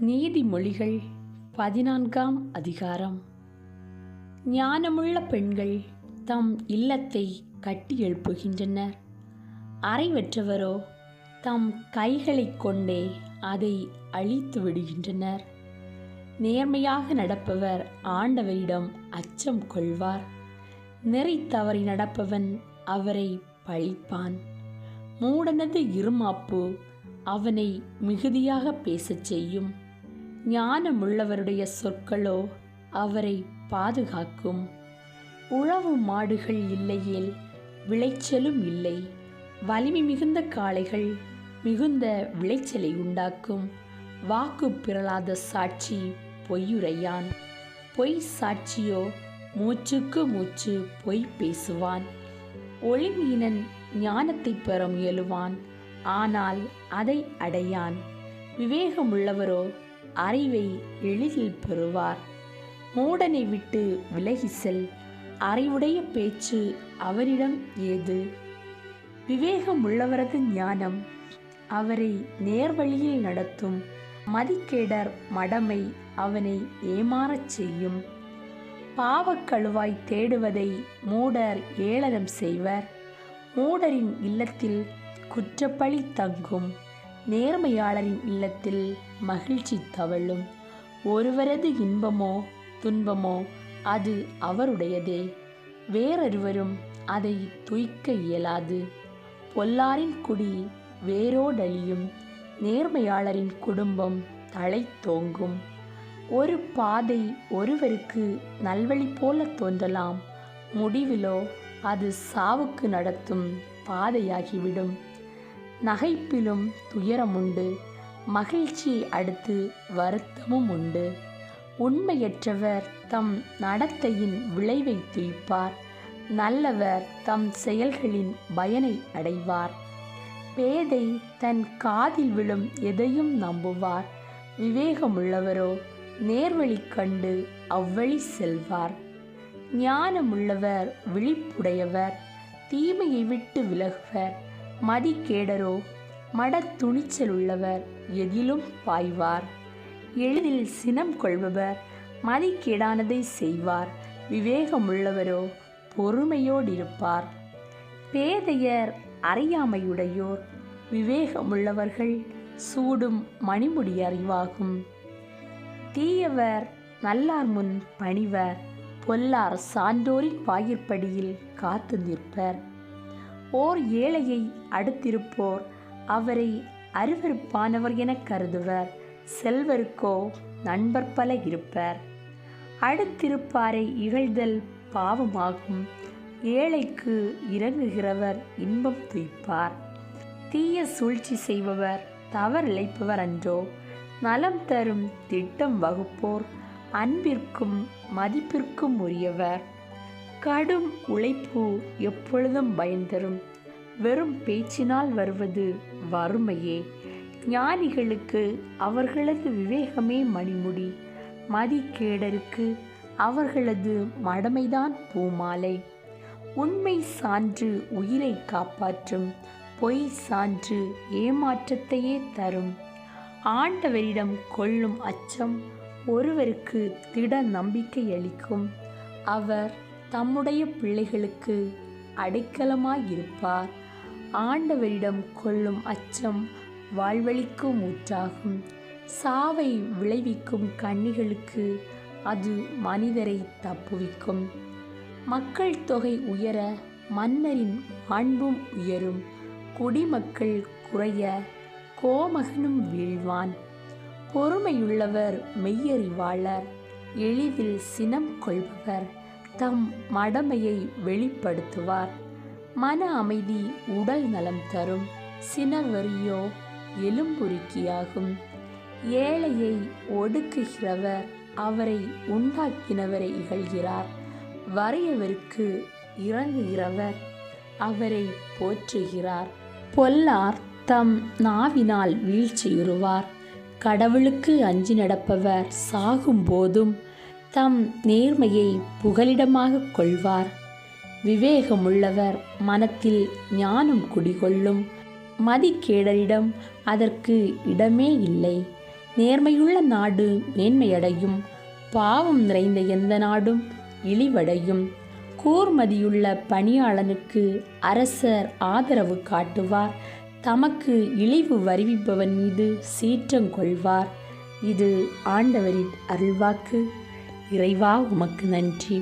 நீதிமொழிகள் பதினான்காம் அதிகாரம். ஞானமுள்ள பெண்கள் தம் இல்லத்தை கட்டி எழுப்புகின்றனர். அறைவற்றவரோ தம் கைகளைக் கொண்டே அதை அழித்து விடுகின்றனர். நேர்மையாக நடப்பவர் ஆண்டவரிடம் அச்சம் கொள்வார். நெறி தவறி நடப்பவன் அவரை பழிப்பான். மூடனது இருமாப்பு அவனை மிகுதியாக பேசச் செய்யும். ஞானமுள்ளவருடைய சொற்களோ அவரை பாதுகாக்கும். உழவு மாடுகள் இல்லையேல் விளைச்சலும் இல்லை. வலிமை மிகுந்த காளைகள் மிகுந்த விளைச்சலை உண்டாக்கும். வாக்கு பிறளாத சாட்சி பொய்யுரையான். பொய் சாட்சியோ மூச்சுக்கு மூச்சு பொய் பேசுவான். ஒளிமீனன் ஞானத்தை பெற முயலுவான். ஆனால் அதை அடையான். விவேகமுள்ளவரோ அறிவை எளிதில் பெறுவார். மூடனை விட்டு விலகி செல். அறிவுடைய பேச்சு அவரிடம் ஏது? விவேகமுள்ளவரது ஞானம் அவரை நேர்வழியில் நடத்தும். மதிக்கேடர் மடமை அவனை ஏமாறச் செய்யும். பாவக்கழுவாய் தேடுவதை மூடர் ஏளனம் செய்வர். மூடரின் இல்லத்தில் குற்றப்பழி தங்கும். நேர்மையாளரின் இல்லத்தில் மகிழ்ச்சி தவழும். ஒருவரது இன்பமோ துன்பமோ அது அவருடையதே. வேறொருவரும் அதை துய்க்க இயலாது. பொல்லாரின் குடி வேரோடழியும். நேர்மையாளரின் குடும்பம் தலை தோங்கும். ஒரு பாதை ஒருவருக்கு நல்வழி போல தோன்றலாம். முடிவிலோ அது சாவுக்கு நடத்தும் பாதையாகிவிடும். நகைப்பிலும் துயரமுண்டு மகிழ்ச்சி அடுத்து வருத்தமும் உண்டு. உண்மையற்றவர் தம் நடத்தையின் விளைவை துய்ப்பார் நல்லவர் தம் செயல்களின் பயனை அடைவார். பேதை தன் காதில் விழும் எதையும் நம்புவார் விவேகமுள்ளவரோ நேர்வழி கண்டு அவ்வழி செல்வார். ஞானமுள்ளவர் விழிப்புடையவர் தீமையை விட்டு விலகுவர் மதிக்கேடரோ மட துணிச்சல் உள்ளவர் எதிலும் பாய்வார். எளிதில் சினம் கொள்பவர் மதிக்கேடானதை செய்வார். விவேகமுள்ளவரோ பொறுமையோடிருப்பார். பேதையர் அறியாமையுடையோர் விவேகமுள்ளவர்கள் சூடும் மணிமுடி அறிவாகும். தீயவர் நல்லார் முன் பணிவர் பொல்லார் சான்றோரின் வாயிற்படியில் காத்து நிற்பர். ஓர் ஏழையை அடுத்திருப்போர். அவரை அருவருப்பானவர் எனக் கருதுவர். செல்வருக்கோ நண்பர் பல இருப்பர். அடுத்திருப்பாரை இகழ்தல் பாவமாகும். ஏழைக்கு இறங்குகிறவர் இன்பம் துய்ப்பார். தீய சூழ்ச்சி செய்பவர் தவறிழைப்பவர் அன்றோ. நலம் தரும் திட்டம் வகுப்போர் அன்பிற்கும் மதிப்பிற்கும் உரியவர். கடும் உழைப்பு எப்பொழுதும் பயன் தரும். வெறும் பேச்சினால் வருவது வறுமையே. ஞானிகளுக்கு அவர்களது விவேகமே மணிமுடி. மதிக்கேடருக்கு அவர்களது மடமைதான் பூமாலை. உண்மை சான்று உயிரை காப்பாற்றும் பொய் சான்று ஏமாற்றத்தையே தரும். ஆண்டவரிடம் கொள்ளும் அச்சம் ஒருவருக்கு திட நம்பிக்கை அளிக்கும். அவர் தம்முடைய பிள்ளைகளுக்கு அடைக்கலமாயிருப்பார். ஆண்டவரிடம் கொள்ளும் அச்சம் வாழ்வழிக்கும் ஊற்றாகும். சாவை விளைவிக்கும் கண்ணிகளுக்கு அது மனிதரை தப்புவிக்கும். மக்கள் தொகை உயர மன்னரின் அன்பும் உயரும். குடிமக்கள் குறைய கோமகனும் வீழ்வான். பொறுமையுள்ளவர் மெய்யறிவாளர் எளிதில் சினம் கொள்பவர். தம் மடமையை வெளிப்படுத்துவார். மன அமைதி உடல் நலம் தரும். சினவரியோ எலும்புருக்கியாகும். ஏழையை ஒடுக்குகிறவர் அவரை உண்டாக்கினவரை இகழ்கிறார். வறியவருக்கு இறங்குகிறவர் அவரை போற்றுகிறார். பொல்லார் தம் நாவினால் வீழ்ச்சியுறுவார். கடவுளுக்கு அஞ்சி நடப்பவர் சாகும்போதும் தம் நேர்மையை புகலிடமாக கொள்வார். விவேகமுள்ளவர் மனத்தில் ஞானம் குடிகொள்ளும். மதிக்கேடரிடம் அதற்கு இடமே இல்லை. நேர்மையுள்ள நாடு மேன்மையடையும். பாவம் நிறைந்த எந்த நாடும் இழிவடையும். கூர்மதியுள்ள பணியாளனுக்கு அரசர் ஆதரவு காட்டுவார். தமக்கு இழிவு வருவிப்பவன் மீது சீற்றம் கொள்வார். இது ஆண்டவரின் அருள்வாக்கு. இறைவா உமக்கு நன்றி.